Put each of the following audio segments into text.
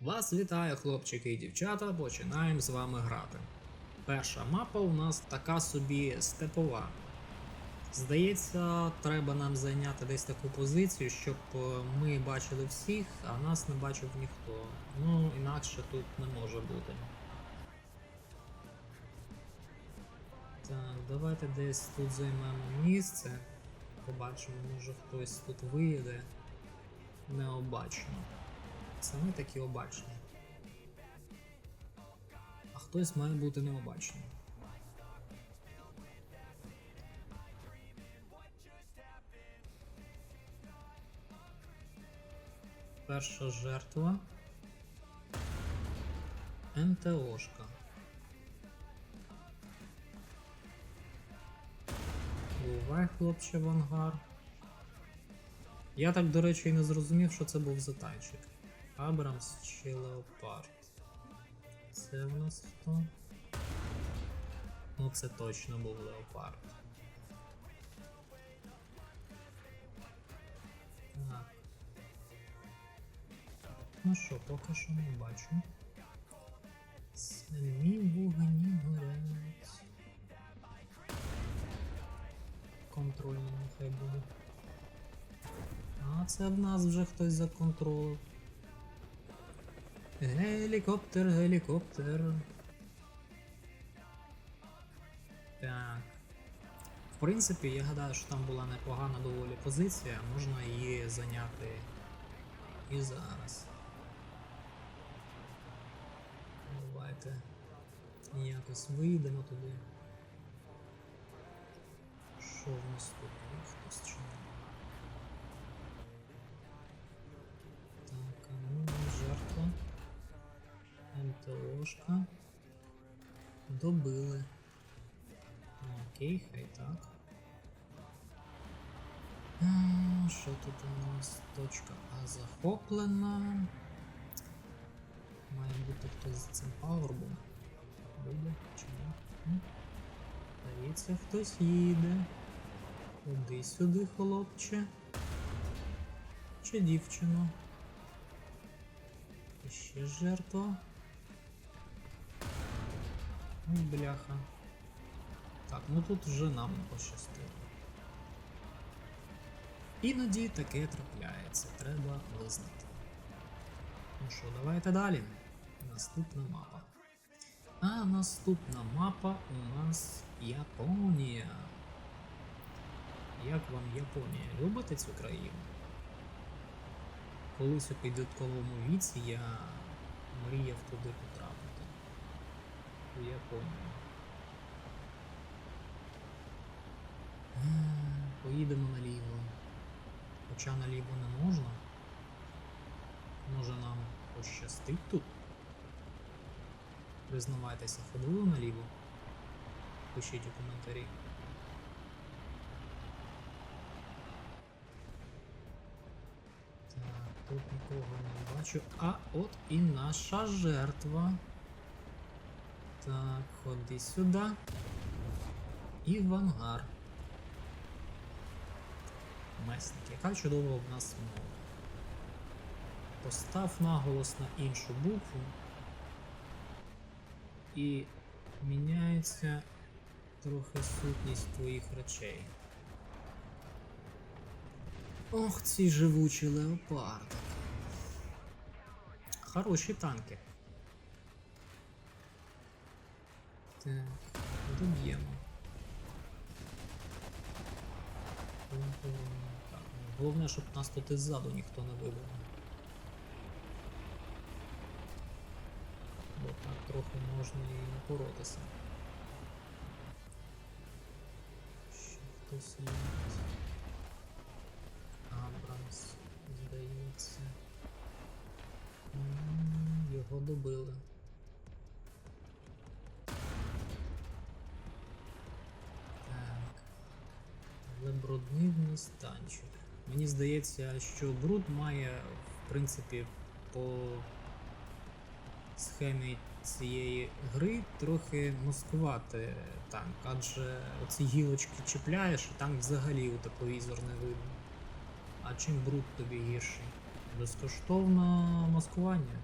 Вас вітає, хлопчики і дівчата, починаємо з вами грати. Перша мапа у нас така собі степова. Здається, треба нам зайняти десь таку позицію, щоб е, ми бачили всіх, а нас не бачив ніхто. Ну, інакше тут не може бути. Так, давайте десь тут займемо місце. Побачимо, може хтось тут виїде необачно. Ми такі обачні. А хтось має бути необачним. Перша жертва. НТОшка. Бувай, хлопче, в ангар. Я так, до речі, і не зрозумів, що це був затайчик. Абрамс чи Леопард. Це в нас хто? Ну це точно був Леопард. Так. Ну що, поки що не бачу. Самі вогні горять. Контрольно нехай буде. А це в нас вже хтось законтролив. Гелікоптер, гелікоптер. Так. В принципі, я гадаю, що там була непогана доволі позиція, можна її зайняти і зараз. Давайте якось вийдемо туди. Що в нас тут? Хтось чи ні? МТОшка. Добили. Окей, хай так. Що тут у нас? Точка А захоплена. Має бути хтось з цим пагорбом. Буде чи ні? Здається, хтось їде. Іди сюди, хлопче. Чи дівчино? І Ще жертва. Бляха. Так, ну тут вже нам не пощастило. Іноді таке трапляється, треба визнати. Ну що, давайте далі. Наступна мапа. А наступна мапа у нас Японія. Як вам Японія? Любите цю країну? Колись у підлітковому віці я мріяв туди потрапити. Японію. Ем, Поїдемо наліво. Хоча наліво не можна. Може нам пощастить тут? Признавайтеся, ходили наліво? Пишіть у коментарі. Так, тут нікого не бачу. А от і наша жертва. Так, ходи сюди. І в ангар. Месник, яка чудова в нас мова. Постав наголос на іншу букву. І міняється трохи сутність твоїх речей. Ох, ці живучі леопарди. Хороші танки. Так, доб'ємо. Головне, щоб нас тут іззаду ніхто не вибив. Бо так трохи можна і напоротися. Ще хтось є. Абрамс, здається. Його добили. Але брудний в нас танчик. Мені здається, що бруд має, в принципі, по схемі цієї гри трохи маскувати танк, адже оці гілочки чіпляєш, і танк взагалі у тепловізор не видно. А чим бруд тобі гірший? Безкоштовне маскування.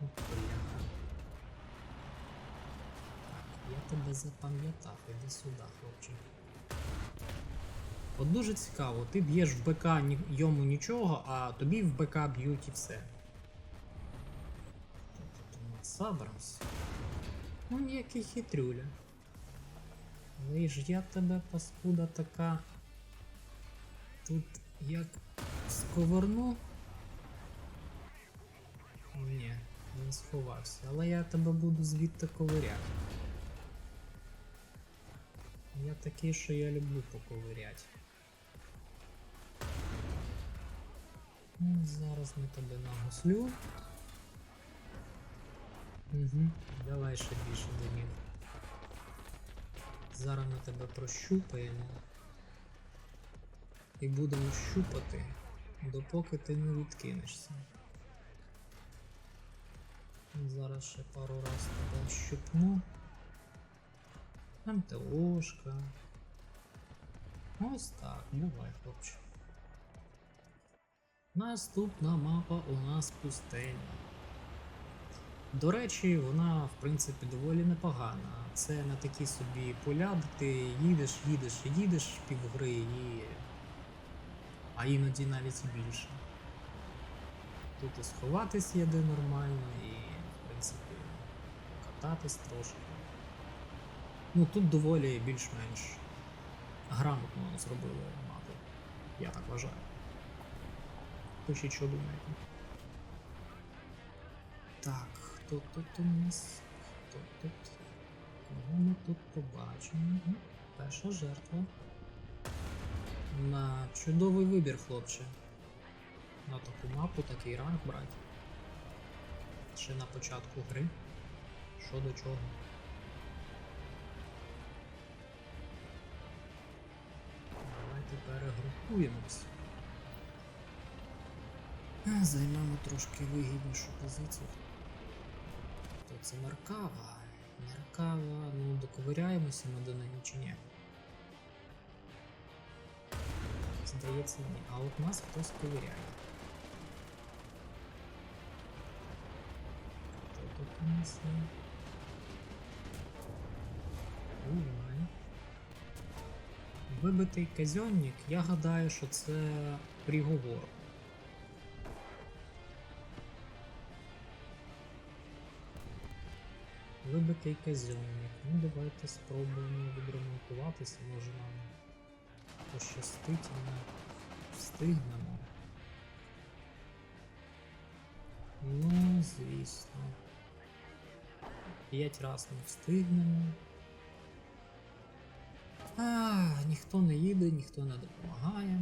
Бляха. Так, я тебе запам'ятав, іди сюди, хлопче. От дуже цікаво, ти б'єш в БК йому нічого, а тобі в БК б'ють і все. Абрамс? Ну, який хитрюля. Але ж я тебе, паскуда така. Тут як сковерну. Ні, не сховався. Але я тебе буду звідти ковиряти. Я такий, що я люблю поковиряти. Ну, Зараз ми тебе нагуслю. Угу. Давай ще більше домів. Зараз ми тебе прощупаємо. І будемо щупати, допоки ти не відкинешся. Зараз ще пару раз тебе щупну. МТОшка. Ось так, давай, хлопче. Наступна мапа у нас пустеля. До речі, вона, в принципі, доволі непогана. Це на такі собі поля, де ти їдеш, їдеш їдеш півгри і. А іноді навіть більше. Тут і сховатись є де нормально, і, в принципі, кататись трошки. Ну тут доволі більш-менш грамотно зробили мапу. Я так вважаю. Пишіть, що думаєте. Так, хто тут у нас? Хто тут? Кого ми тут побачимо? Ну, Перша жертва. На чудовий вибір, хлопче. На таку мапу такий ранг брати. Ще на початку гри. Що до чого. Перегрупуємось. Е, Займемо трошки вигіднішу позицію. То це Меркава. Меркава, ну доковиряємося ми до неї чи ні? Здається, ні. А от нас хтось ковиряє. Хто тут у нас є? Бувай. Вибитий казьонник, я гадаю, що це приговор. Вибитий казьонник. Ну давайте спробуємо відремонтуватися, може нам пощастить і встигнемо. Ну, звісно. П'ять раз ми встигнемо. А, ніхто не їде, ніхто не допомагає.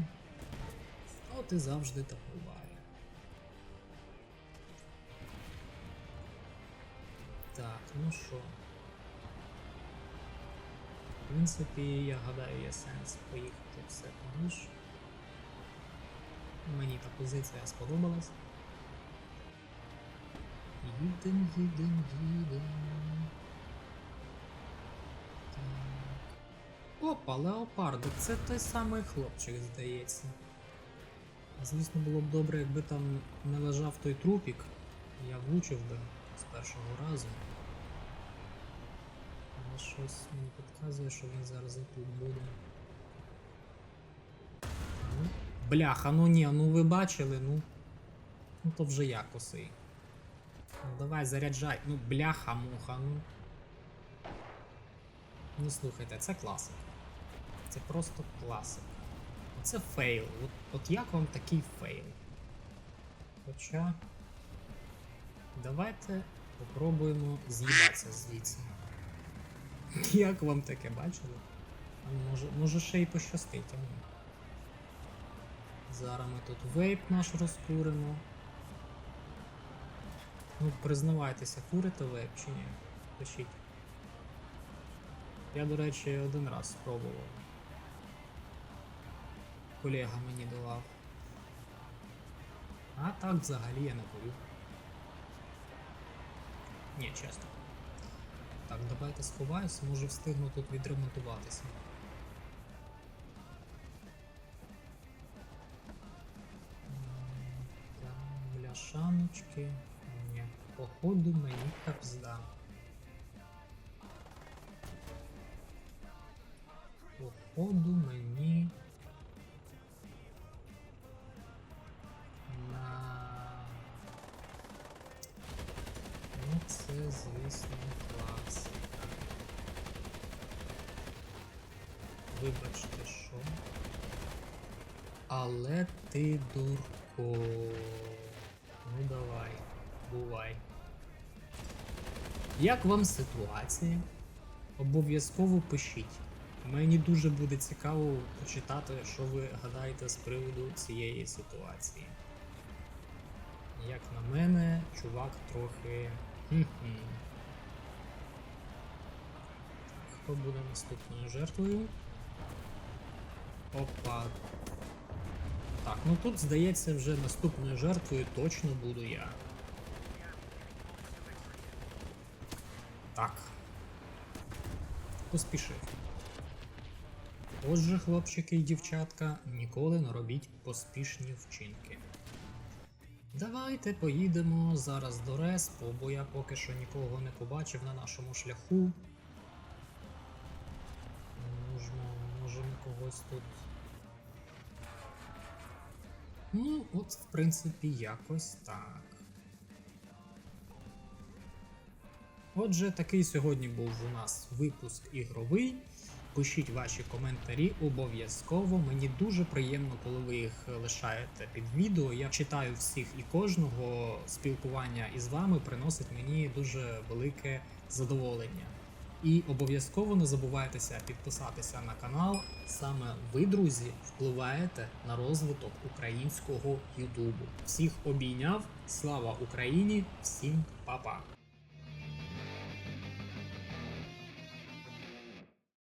От і завжди так буває. Так, ну що. В принципі, я гадаю, є сенс поїхати все поміж. Мені та позиція сподобалась. Їдем, їдем, їдем. Опа, леопардик, це той самий хлопчик, здається. Звісно, було б добре, якби там не лежав той трупік, я влучив би з першого разу. Але щось мені підказує, що він зараз і тут буде. Ну, Бляха, ну ні, ну ви бачили, ну. Ну то вже я косий. Ну давай заряджай. Ну бляха муха, ну. Ну слухайте, це класика. Це просто класика. Це фейл. От, от як вам такий фейл? Хоча. Давайте попробуємо з'їбатися звідси. Як вам таке бачили? Може, може ще й пощастить. а ну. Зараз ми тут вейп наш розкуримо. Ну, признавайтеся, курите вейп чи ні? Пишіть. Я, до речі, один раз спробував. Колега мені давав. А так взагалі я не курю. Ні, чесно. Так, давайте сховаюсь, може встигну тут відремонтуватися. Бляшаночки. Ні. походу мені капзда. Походу мені. Це, звісно, класика. Вибачте, що. Але ти дурко. Ну давай, бувай. Як вам ситуація? Обов'язково пишіть. Мені дуже буде цікаво почитати, що ви гадаєте з приводу цієї ситуації. Як на мене, чувак трохи. Хто буде наступною жертвою? Опа. Так, ну тут, здається, вже наступною жертвою точно буду я. Так. Поспішив. Отже, хлопчики і дівчатка, ніколи не робіть поспішні вчинки. Давайте поїдемо зараз до респу, бо я поки що нікого не побачив на нашому шляху. Можемо, можемо когось тут. Ну, от, в принципі, якось так. Отже, такий сьогодні був у нас випуск ігровий. Пишіть ваші коментарі обов'язково. Мені дуже приємно, коли ви їх лишаєте під відео. Я читаю всіх і кожного. Спілкування із вами приносить мені дуже велике задоволення. І обов'язково не забувайтеся підписатися на канал. Саме ви, друзі, впливаєте на розвиток українського Ютубу. Всіх обійняв. Слава Україні! Всім па-па!